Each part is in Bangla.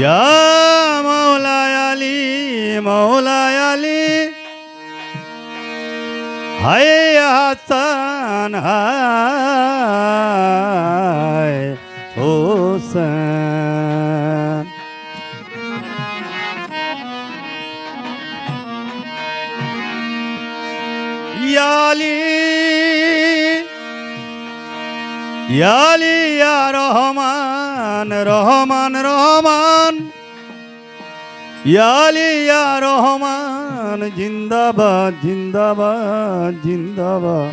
ইয়া মৌলায় আলী মৌলায় আলী। হায় হাসান হায় হোসেন। ইয়ালি ইয়ালি ইয়া রহমান রহমান রহমান। ইয়ালি ইয়া রহমান, জিন্দাবাদ জিন্দাবাদ জিন্দাবাদ।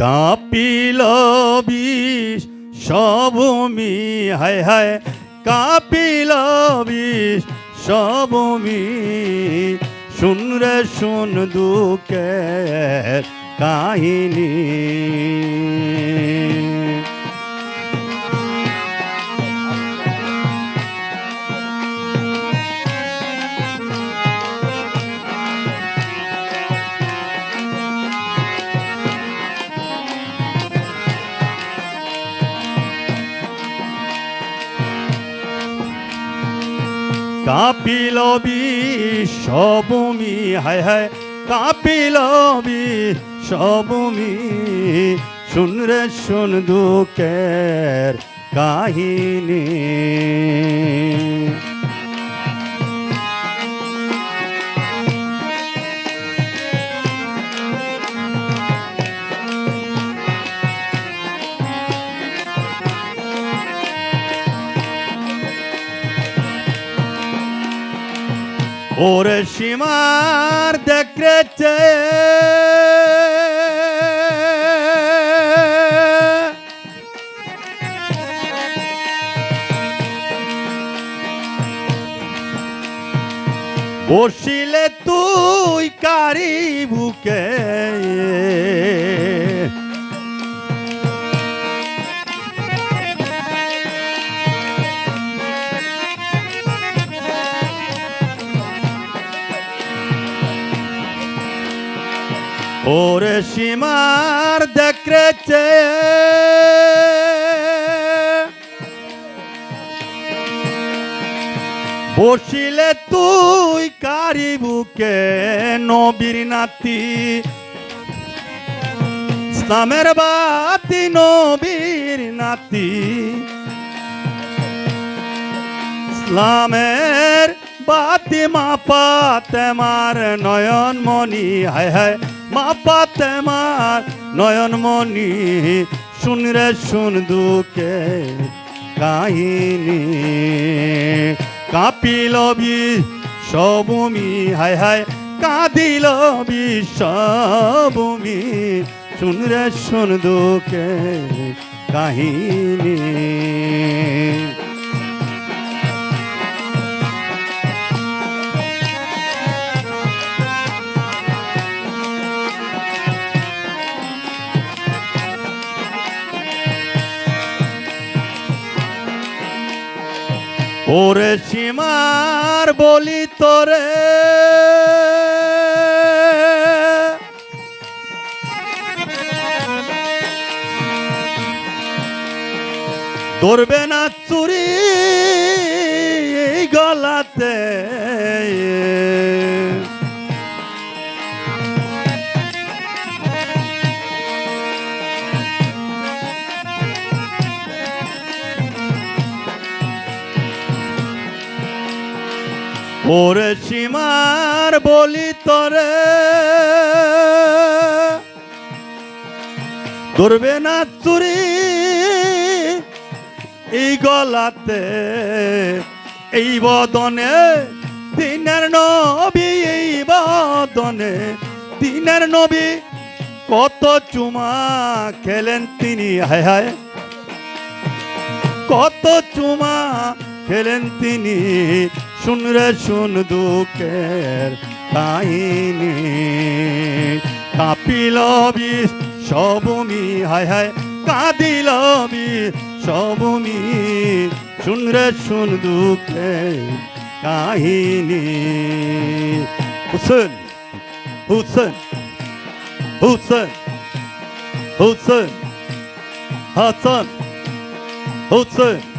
কাপিল বিষ সবমি হায় হায়। কাপিল সবমি। শুন রে শুন দুঃখের কাহিনী। কাপিল সবমি হায় হায় কাপিল সবমি শুন রে শুন দুঃখের কাহিনী। ওরে সীমার দেখেছে। বসিলে তুই কারি বুকে। ওরে সীমার দেখেছে বসিলে তুই কারি বুকে নবীর নাতি। ইসলামের বাতি নবীর নাতি। ইসলামের বাতি মাপা তেমার নয়ন মনি হায় হায় মাপা তেমার নয়ন মনি শুন রে, শুন দুকে কাহিনী। কাপিল বি সবমি, হায় হায়, কাঁদিল বি সবমি, শুন রে, শুন দুকে কাহিনী। ওরে সীমার বলি তোরে। ধরবে না চুরি ওরে সীমার বলি তোরে। ধরবে না চুরি এই গলাতে, এই বদনে, দিনের নবী এই বদনে। দিনের নবী কত চুমা খেলেন তিনি, হায় হায়। কত চুমা খেলেন তিনি শুন রে শুন দুঃখের কাহিনী। কাপিল বিষ সবমি, হায় হায়, কাঁদিল বিষ সবমি। শুন রে শুন দুঃখের কাহিনী। হুসেন হুসেন হুসেন হুসেন, হাসান, হুসেন।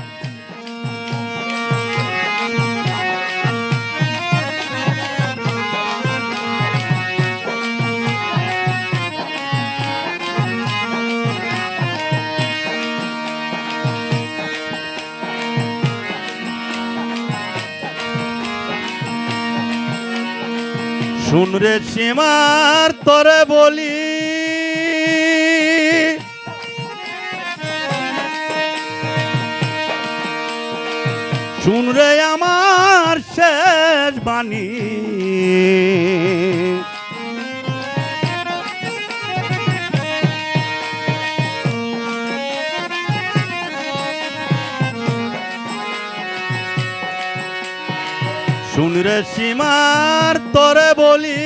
শুনরে সীমার তরে বলি। শুনরে আমার শেষ বাণী। শুনরে সীমার তরে বলি।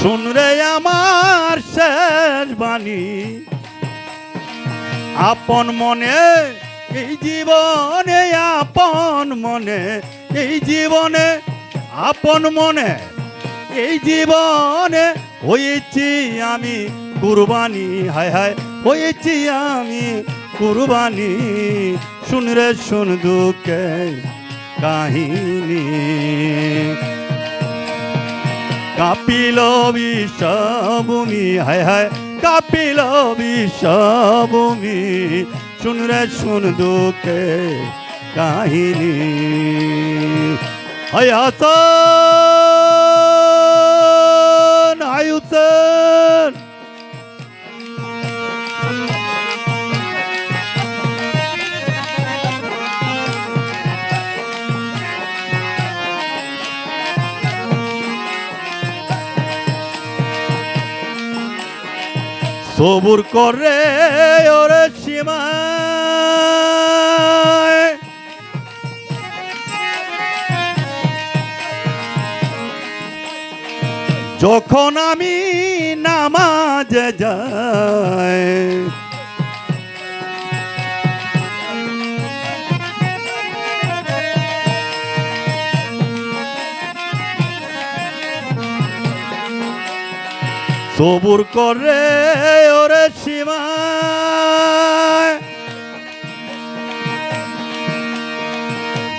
শুনরে আমার শেষ বাণী। আপন মনে, এই জীবনে, আপন মনে, এই জীবনে, আপন মনে, এই জীবনে হয়েছি আমি কুরবানি, হায় হায়, হয়েছি আমি কুরবানি। শুনরে শুন দুঃখে কাহিনী। কাপিল বিশ্বভূমি হায় হায়, কাপিল বিশ্বভূমি শুনরে শুন দুঃখে কাহিনী। হায় হাসান সবুর করে ওরে সীমা যখন আমি নামাজ যাই সবুর করে ওরে সীমা।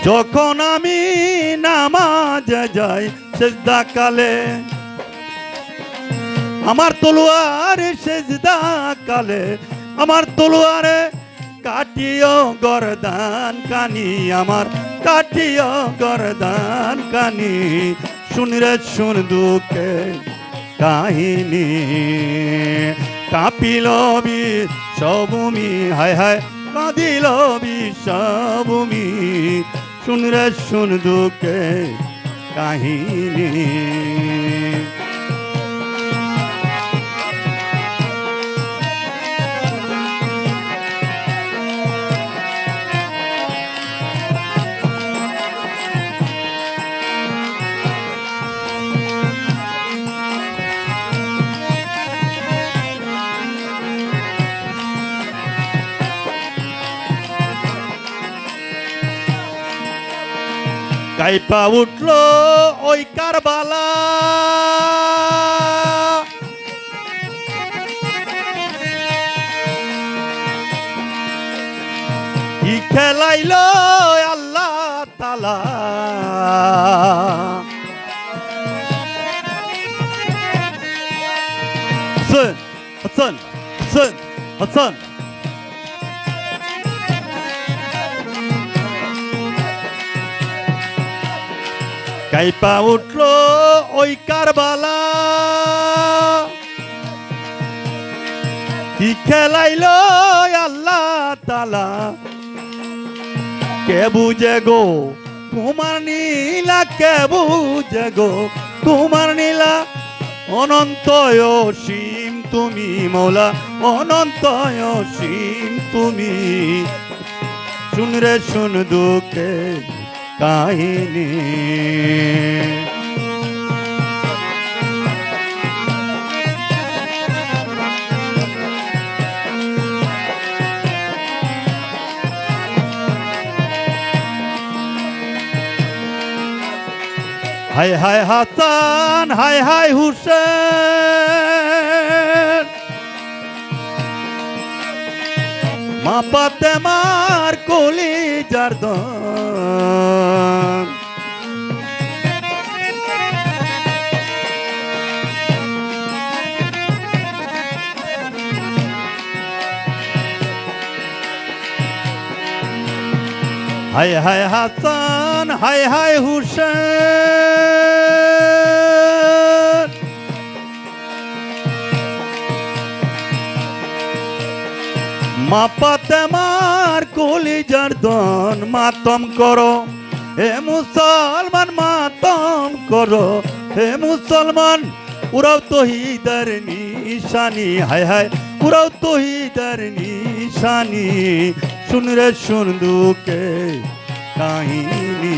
যখন আমি নামাজে যাই সেজদা কালে আমার তলোয়ারে সেজদা কালে আমার তলোয়ারে কাটিও গরদান কানি, আমার কাটিও গরদান কানি। শুনরে শুন দুঃখে। কাহিনী। কাপিল বিশ্বভূমি হায় হায় কাঁদিল বিশ্বভূমি শুনরে শুন দুঃখে কাহিনী। কাইপা উঠল ওই কারবালা। কি খেলাইলো আল্লাহ তালা হাসান হাসান হাসান। কাইপা উঠল ওই কারবালা। কি খেলাইলো আল্লাহ তালা কে বুঝে গো? তোমার নীলা কে বুঝে গো? তোমার নীলা? অনন্তয় অসীম তুমি মৌলা অনন্তয় অসীম তুমি। শুন রে, শুন দুঃখে। কাহিনী। হায় হায় হাসান হায় হায় হুসেন। মা পাতে মার কলি জারদন হায় হায় হাসান হায় হায় হুসেন। মা পাতে মার কলি জারদন মাতম করো। হে মুসলমান, মাতম করো। হে মুসলমান উরাও তহিদার নিশানি। হায় হায় উরাও তহিদার নিশানি। শুন রে, শুন দুকে কাহিনী।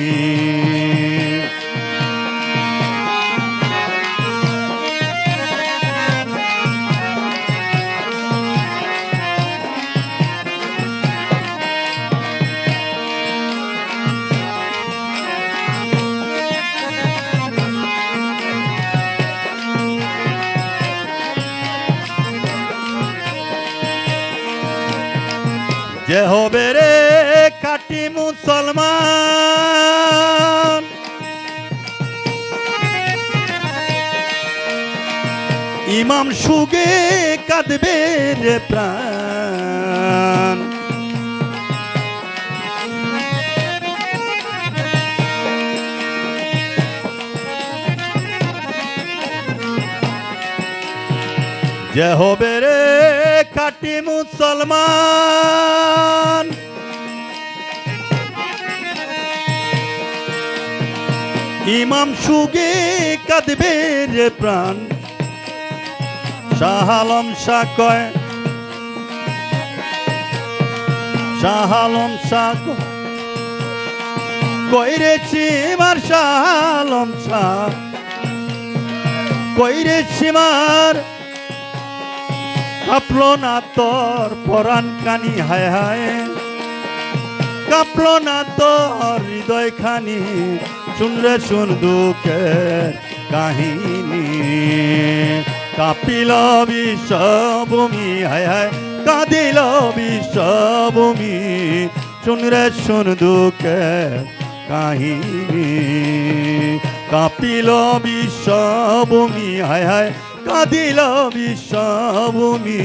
যে হবে রে কাটি মুসলমান। ইমাম সুগে কাঁদবে রে প্রাণ। যে হবে রে মুসলমান। ইমাম সুগে কাঁদবে রে প্রাণ। শাহালম শাহ কয় শাহালম শাহ কইরেছি মার শাহালম শাহ কইরেছি মার কাপলো না তোর পরাণ কানি, হায় হায়। কাপলো না তোর হৃদয় খানি শুনরে শুন দুঃখের কাহিনী। কাপিল বিশ্বভূমি, হায় হায়, কাঁদিল বিশ্বভূমি শুনরে শুন দুঃখের কাহিনী। কাপিল বিশ্বভূমি, হায় হায় কাঁদিল বিশ্বভূমি।